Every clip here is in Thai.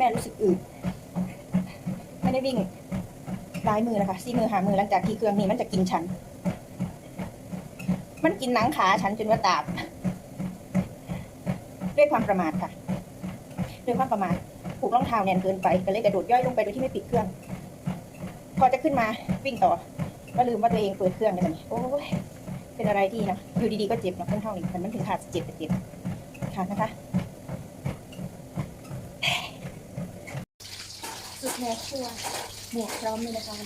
แม่รู้สึกอืดไม่ได้วิ่งร้ายมือนะคะซี่มือหามือหลังจากที่เครื่องนี้มันจะกินฉัน มันกินหนังขาฉันจนว่าตาบด้วยความประมาทค่ะด้วยความประมาทผูกรองเท้าแน่นเกินไปก็เลยกระโดดย่อยลงไปโดยที่ไม่ปิดเครื่อง พอจะขึ้นมาวิ่งต่อก็ลืมว่าตัวเองเปิดเครื่องเลยแบบนี้โอ้ยเป็นอะไรที่นะอยู่ดีๆก็เจ็บนะเครื่องเท่านี้มันมันถึงขาดเจ็บเจ็บค่ะนะคะ สุดแม่ครัวหมวกพร้อมเลยนะคะ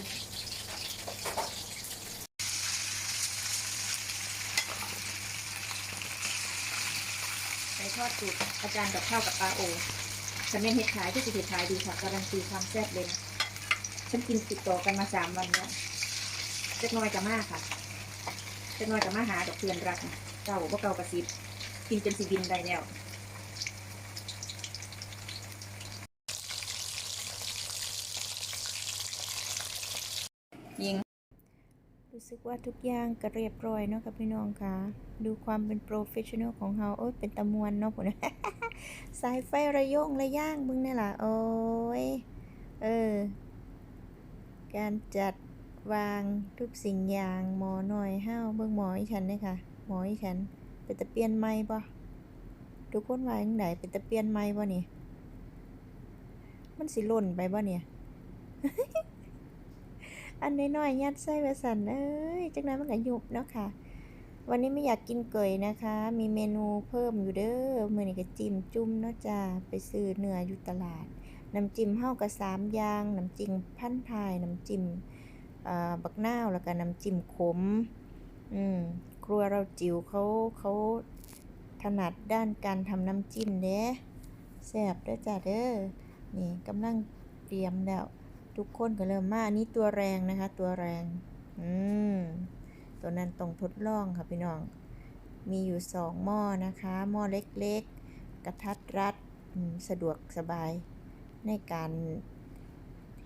ไปทอดสูตรอาจารย์กับข้าวกับปลาโอฉันเป็นเห็ดขายที่สุดเห็ดขายดีค่ะการันตีความแซ่บเลยนะฉันกินติดต่อกันมาสามวันแล้วเจ็กน้อยกับมากค่ะเจ็กน้อยกับมาหาดอกเพื่อนรักเก่าว่าเก่ากระซิบกินจนสิบินได้แล้ว ยิง รู้สึกว่าทุกอย่างก็เรียบร้อยเนาะค่ะพี่น้องค่ะดูความเป็นโปรเฟชชั่นอลของเราโอ้ยเป็นตะมวนเนาะผมสายไฟระยงระย่างมึงนี่ล่ะโอ้ยเออ การจัดวางทุกสิ่งอย่างหมอหน่อยห้าวเบิ่งหมออีฉันเลยค่ะ หมออีฉันเป็นตะเปียนไม้ปะทุกคนว่าจังไดเป็นตะเปียนไม้ปะเนี่ยมันสิหล่นไปปะเนี่ย อันน้อยๆยัดไส้ไว้สันเอ้ยจังนั้นมันก็ยุบเนาะค่ะ วันนี้ไม่อยากกินเกยนะคะ มีเมนูเพิ่มอยู่เด้อมื้อนี้ก็จิ้มจุ่มเนาะจ้าไปซื้อเนื้ออยู่ตลาดน้ำจิ้มเฮาก็สามอย่างน้ำจิ้มพันธุ์ไทยน้ำจิ้มบักนาวแล้วก็น้ำจิ้มขมอืมครัวเราจิ๋วเขาเขาถนัดด้านการทำน้ำจิ้มเด้แซ่บเด้อจ้าเด้อนี่กำลังเตรียมแล้ว ทุกคนก็เริ่มมาอันนี้ตัวแรงนะคะ ตัวแรง อืม ตัวนั้นต้องทดลองค่ะพี่น้อง มีอยู่สองหม้อนะคะ หม้อเล็กๆ กระทัดรัดสะดวกสบายในการ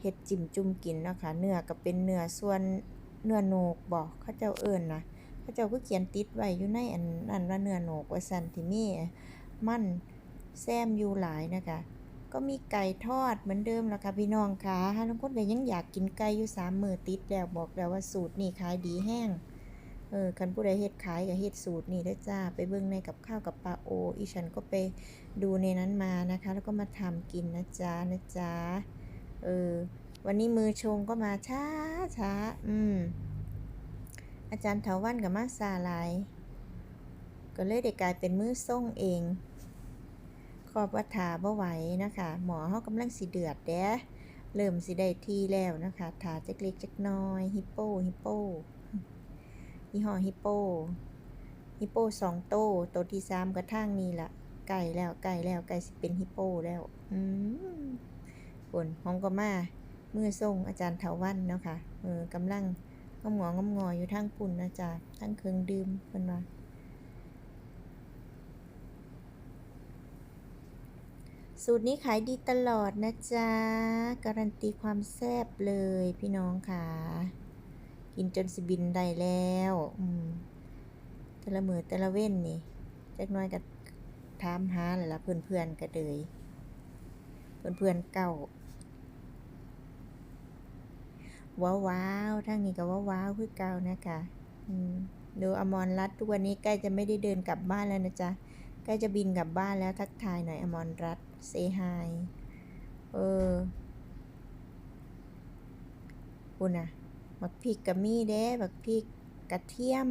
เฮ็ดจิ้มจุ่มกินนะคะเนื้อก็เป็นเนื้อส่วนเนื้อโหนกบอกเขาเจ้าเอิญนะเขาเจ้าก็เขียนติดไว้อยู่ในอันนั้นว่าเนื้อโหนกว่าสันที่มีมันแซมอยู่หลายนะคะ ก็มีไก่ทอดเหมือนเดิมแล้วค่ะพี่น้องค่ะถ้าทุกคนก็ยังอยากกินไก่อยู่สามมือติดแล้วบอกแล้วว่าสูตรนี่ขายดีแห้ง เออคันผู้ใดเฮ็ดขายกับเฮ็ดสูตรนี่เด้จ้า ไปเบิ่งในกับข้าวกับปลาโอ อีฉันก็ไปดูในนั้นมานะคะ แล้วก็มาทำกินนะจ๊ะนะจ๊ะ เออ วันนี้มือชงก็มาช้าช้าอืม อาจารย์เถาวันกับมาซาลาย ก็เลยได้กลายเป็นมือส่งเอง อบว่าถาบ่ไหวนะคะ หมอเขากำลังสิเดือดเด้เริ่มสิได้ที่แล้วนะคะถาจักเล็กจักน้อยฮิปโปฮิปโปยี่ห้อฮิปโปฮิปโปสองโตวตัวที่สามกระทั่งนี่ละไก่แล้วไก่แล้วไก่สิเป็นฮิปโปแล้วอืมฝนห้องก็มาเมื่อส่งอาจารย์เถาวันเนาะค่ะเออกำลังงมงองมงออยู่ทั้งปุ่นนะจ๊ะทั้งเครื่องดื่มเป็นว่า สูตรนี้ขายดีตลอดนะจ๊ะ การันตีความแซ่บเลยพี่น้องค่ะ กินจนสิบินได้แล้วอืมแต่ละมือแต่ละเว้นนี่จักหน้อยก็ถามหาเลยล่ะเพื่อนๆก็เลยเพื่อนๆเก่า ว้าวว้าวทั้งนี้ก็ว้าวว้าวคือเก่านะคะอืมดูอมรรัตทุกวันนี้ใกล้จะไม่ได้เดินกลับบ้านแล้วนะจ๊ะใกล้จะบินกลับบ้านแล้วทักทายหน่อยอมรรัต น์เซฮเออคุณน่ะบักพริกกะมีเด้บักพริกกระเทียม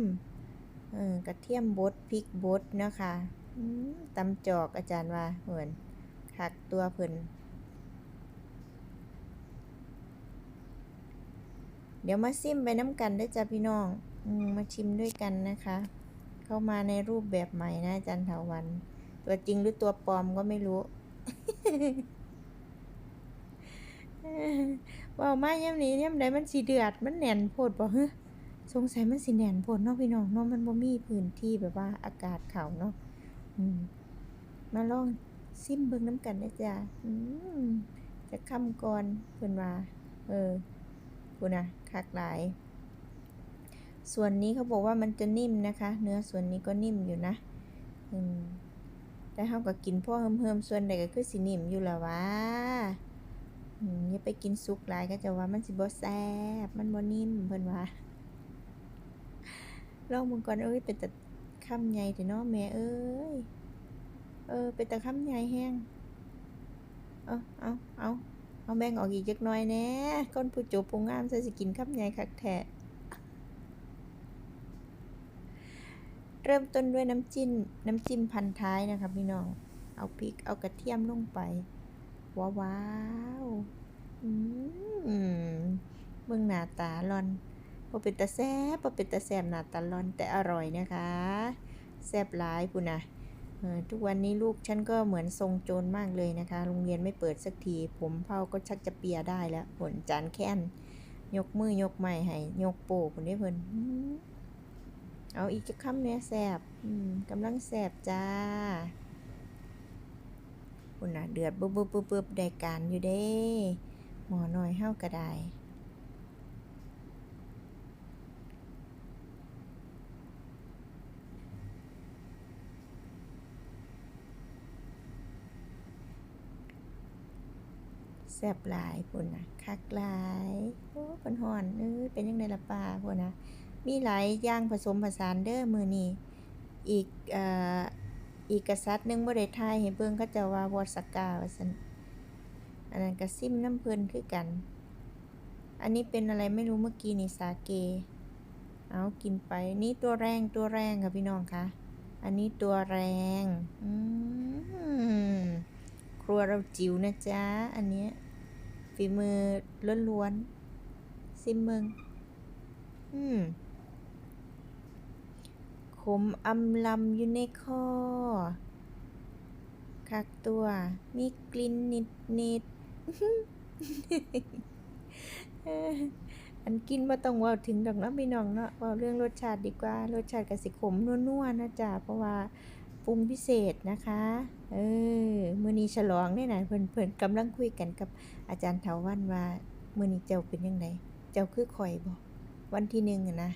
เออกระเทียมบดพริกบดเนาะค่ะอืมตำจอกอาจารย์ว่าเหมือนคักตัวเพิ่นเดี๋ยวมาซิมไปน้ำกันได้จ้ะพี่น้องอมมาชิมด้วยกันนะคะ เข้ามาในรูปแบบใหม่นะอาจารย์เถาวัน ตัวจริงหรือตัวปลอมก็ไม่รู้ ว่ามาย่ำนี้ย่ำใดมันสีเดือด มันแน่นโพดบ่ฮะสงสัยมันสีแน่นโพดเนาะพี่น้องเนาะมันบ่มีพื้นที่แบบว่าอากาศเขาเนาะมาลองซิมเบิ่งน้ำกันนะจ๊ะจะคำก่อนเพิ่นว่า เออกูนะคักหลาย ส่วนนี้เขาบอกว่ามันจะนิ่มนะคะ เนื้อส่วนนี้ก็นิ่มอยู่นะ อืม แต่เฮาก็กินพ่อเฮิมๆส่วนใดก็คือสินิ่มอยู่แล้ววะอย่าไปกินสุกหลายก็จะว่ามันสิบ่แซ่บมันบ่นิ่มเพิ่นว่าลองมึงก่อนเอ้ยเป็นแต่คำใหญ่แต่เนาะแม่เอ้ยเออเป็นแต่คำใหญ่แห้งเอาเอาเอาเอาแบ่งออกอีกจักน่อยแน่ก้นผู้จบผู้งามใส่สิกินคำใหญ่คักแท้ เริ่มต้นด้วยน้ำจิ้มน้ำจิ้มพันท้ายนะคะพี่น้อง เอาพริกเอากระเทียมลงไป ว้าวอืมเบิ่งหน้าตาลอนพอเป็นตาแซ่บพอเป็นตาแซ่บหนาตาลอนแต่อร่อยนะคะ แซบหลายปุ่นะเออทุกวันนี้ลูกฉันก็เหมือนทรงโจรมากเลยนะคะ โรงเรียนไม่เปิดสักที ผมเผาก็ชักจะเปียได้แล้วผลจานแค้น ยกมือยกไม้ให้ ยกโป้คนนี้เพิ่นอืม เอาอีกจะคำเนี้ยแซบกำลังแซบจ้าปุ่นะเดือดปุ๊บปุ๊บปุ๊บปุ๊บได้การอยู่เด้ หมอหน้อยเฮาก็ไดแซบหลายพุ่นนะคักหลาย โอ้เพิ่นฮ้อนเอ้ยเป็นยังไงล่ะป้าพุ่นนะ มีหลายอย่างผสมผสานเด้อมือนี้อีกอ่ออีกกษัตริย์หนึงบ่ได้ทายให้เบิ่งเขาเจ้าว่าวอสกาว่าซั่นอันนั้นก็ซิมน้ำเพิ่นคือกัน อันนี้เป็นอะไรไม่รู้เมื่อกี้นี่สาเก เอากินไป นี่ตัวแรงตัวแรงค่ะพี่น้องคะอันนี้ตัวแรงอืมครัวเราจิ๋วนะจ๊ะ อันเนี้ยฝีมือล้วนๆซิมเมืองอืม มอำลำอยู่ในคอคักตัว มีกลิ่นนิดนิดๆอันกินมาต้องว่าถึงดอกเนาะพี่น้องเนาะเว่าเรื่องรสชาติดีกว่า รสชาติกสิขมนัวๆนะจ๊ะเพราะว่าปรุงพิเศษนะคะ เออมื้อนี้ฉลองเนี่ยนะเพิ่นเพิ่นกำลังคุยกันกับอาจารย์เถาวันว่ามื้อนี้เจ้าเป็นยังไงเจ้าคือข่อยบ่วันที่หนึ่งอะนะ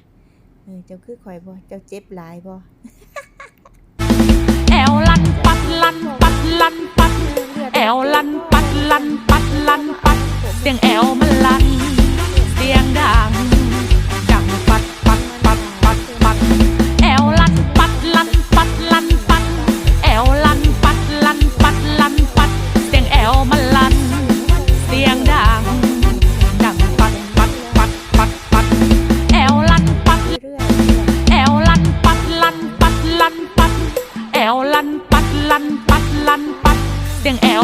เออเจ้าคือข่อยบ่เจ้าเจ็บหลายบ่แอวลันปัดลันปัดลันปัดแอวลันปัดลันปัดลันปัดเสียงแอวมันลันเสียงดัง แอวลันปัดลันปัดลันปัด เสียงแอว